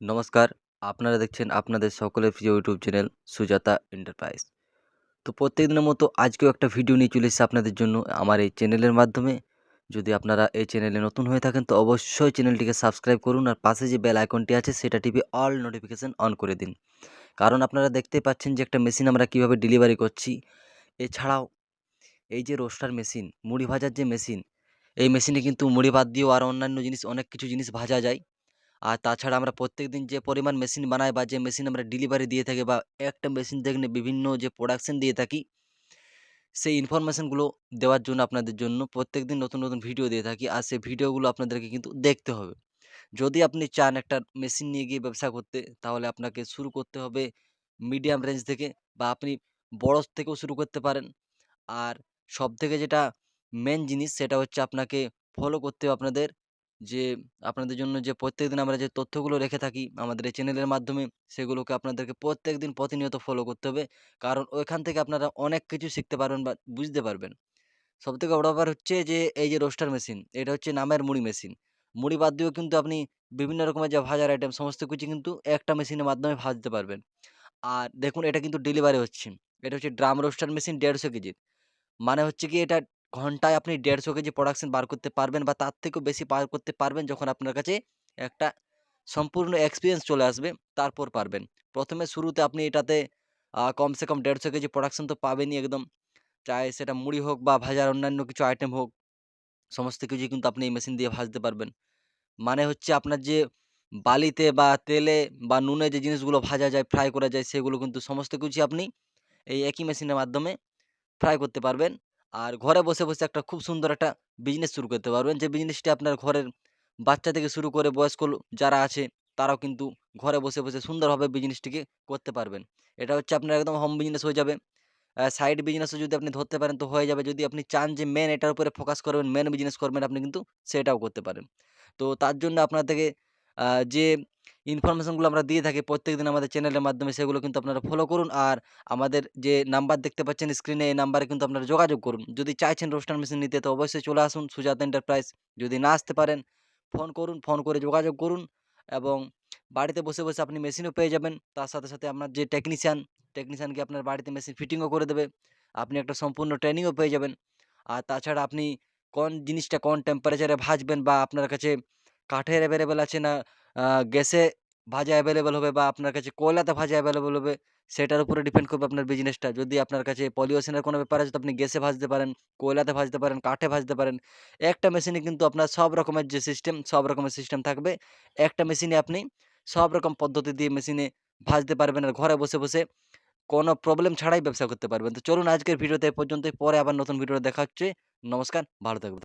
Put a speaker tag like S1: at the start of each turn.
S1: নমস্কার। আপনারা দেখছেন আপনাদের সকলের প্রিয় ইউটিউব চ্যানেল সুজাতা এন্টারপ্রাইজ। তো প্রত্যেক দিনের মতো আজকেও একটা ভিডিও নিয়ে চলে এসেছি আপনাদের জন্য আমার এই চ্যানেলের মাধ্যমে। যদি আপনারা এই চ্যানেলে নতুন হয়ে থাকেন তো অবশ্যই চ্যানেলটিকে সাবস্ক্রাইব করুন আর পাশে যে বেল আইকনটি আছে সেটা টিপে অল নোটিফিকেশান অন করে দিন। কারণ আপনারা দেখতে পাচ্ছেন যে একটা মেশিন আমরা কীভাবে ডেলিভারি করছি। এছাড়াও এই যে রোস্টার মেশিন, মুড়ি ভাজার যে মেশিন, এই মেশিনে কিন্তু মুড়ি বাদ দিয়েও আর অন্যান্য জিনিস, অনেক কিছু জিনিস ভাজা যায়। আর তাছাড়া আমরা প্রত্যেক দিন যে পরিমাণ মেশিন বানাই বা যে মেশিন আমরা ডেলিভারি দিয়ে থাকি বা একটা মেশিন থেকে বিভিন্ন যে প্রোডাকশন দিয়ে থাকি, সেই ইনফরমেশনগুলো দেওয়ার জন্য আপনাদের জন্য প্রত্যেক দিন নতুন নতুন ভিডিও দিয়ে থাকি। আর সেই ভিডিওগুলো আপনাদেরকে কিন্তু দেখতে হবে। যদি আপনি চান একটা মেশিন নিয়ে গিয়ে ব্যবসা করতে, তাহলে আপনাকে শুরু করতে হবে মিডিয়াম রেঞ্জ থেকে বা আপনি বড় থেকেও শুরু করতে পারেন। আর সব থেকে যেটা মেন জিনিস সেটা হচ্ছে আপনাকে ফলো করতে হবে আপনাদের যে, আপনাদের জন্য যে, প্রত্যেকদিন আমরা যে, তথ্যগুলো রেখে থাকি আমাদের এই চ্যানেলের মাধ্যমে, সেগুলোকে আপনাদেরকে প্রত্যেকদিন প্রতিনিয়ত ফলো করতে হবে। কারণ ওইখান থেকে আপনারা অনেক কিছু শিখতে পারবেন বা বুঝতে পারবেন। সবথেকে বড় ব্যাপার হচ্ছে যে, এই যে রোস্টার মেশিন এটা হচ্ছে নামের মুড়ি মেশিন মুড়ি বাদ দিয়েও কিন্তু আপনি বিভিন্ন রকমের যে, ভাজার আইটেম সমস্ত কিছু কিন্তু একটা মেশিনের মাধ্যমে ভাজতে পারবেন। আর দেখুন, এটা কিন্তু ডেলিভারি হচ্ছে। এটা হচ্ছে ড্রাম রোস্টার মেশিন দেড়শো কেজির। মানে হচ্ছে কি, এটা ঘন্টায় আপনি দেড়শো কেজি প্রোডাকশন বার করতে পারবেন বা তার থেকেও বেশি বার করতে পারবেন যখন আপনার কাছে একটা সম্পূর্ণ এক্সপিরিয়েন্স চলে আসবে, তারপর পারবেন। প্রথমে শুরুতে আপনি এটাতে কমসে কম দেড়শো কেজি প্রোডাকশন তো পাবেনই একদম। চাই সেটা মুড়ি হোক বা ভাজার অন্যান্য কিছু আইটেম হোক, সমস্ত কিছু কিন্তু আপনি এই মেশিন দিয়ে ভাজতে পারবেন। মানে হচ্ছে আপনার যে বালিতে বা তেলে বা নুনে যে জিনিসগুলো ভাজা যায় ফ্রাই করা যায়, সেগুলো কিন্তু সমস্ত কিছু আপনি এই একই মেশিনের মাধ্যমে ফ্রাই করতে পারবেন। আর ঘরে বসে বসে একটা খুব সুন্দর একটা বিজনেস শুরু করতে পারবেন। যে বিজনেসটি আপনার ঘরের বাচ্চা থেকে শুরু করে বয়স্ক যারা আছে, তারাও কিন্তু ঘরে বসে বসে সুন্দরভাবে বিজনেসটিকে করতে পারবেন। এটা হচ্ছে আপনার একদম হোম বিজনেস হয়ে যাবে। সাইড বিজনেসও যদি আপনি ধরতে পারেন, তো হয়ে যাবে। যদি আপনি চান যে মেন এটার উপরে ফোকাস করবেন মেন বিজনেস করবেন, আপনি কিন্তু সেটাও করতে পারেন। তো তার জন্য আপনার থেকে যে ইনফরমেশনগুলো আমরা দিয়ে থাকি প্রত্যেকদিন আমাদের চ্যানেলের মাধ্যমে, সেগুলো কিন্তু আপনারা ফলো করুন। আর আমাদের যে নাম্বার দেখতে পাচ্ছেন স্ক্রিনে এই নাম্বারে কিন্তু আপনারা যোগাযোগ করুন। যদি চাইছেন রোস্টার মেশিন নিতে, তো অবশ্যই চলে আসুন সুজাত এন্টারপ্রাইজ যদি না আসতে পারেন ফোন করুন ফোন করে যোগাযোগ করুন এবং বাড়িতে বসে বসে আপনি মেশিনও পেয়ে যাবেন। তার সাথে সাথে আপনার যে টেকনিশিয়ান টেকনিশিয়ানকে আপনার বাড়িতে মেশিন ফিটিংও করে দেবে। আপনি একটা সম্পূর্ণ ট্রেনিংও পেয়ে যাবেন। আর তাছাড়া আপনি কোন জিনিসটা কোন টেম্পারেচারে ভাজবেন বা আপনার কাছে কাঠের অ্যাভেলেবেল আছে না গ্যাসে ভাজা অ্যাভেলেবেল হবে বা আপনার কাছে কয়লাতে ভাজা অ্যাভেলেবেল হবে, সেটার উপরে ডিপেন্ড করবে আপনার বিজনেসটা যদি আপনার কাছে পলিউশনের কোনো ব্যাপার আছে, তো আপনি গ্যাসে ভাজতে পারেন, কয়লাতে ভাজতে পারেন, কাঠে ভাজতে পারেন। একটা মেশিনে কিন্তু আপনার সব রকমের যে সিস্টেম সব রকমের সিস্টেম থাকবে। একটা মেশিনে আপনি সব রকম পদ্ধতি দিয়ে মেশিনে ভাজতে পারবেন আর ঘরে বসে বসে কোনো প্রবলেম ছাড়াই ব্যবসা করতে পারবেন। তো চলুন আজকের ভিডিওতে এ পর্যন্তই। পরে আবার নতুন ভিডিও দেখা হচ্ছে। নমস্কার, ভালো থাকবেন।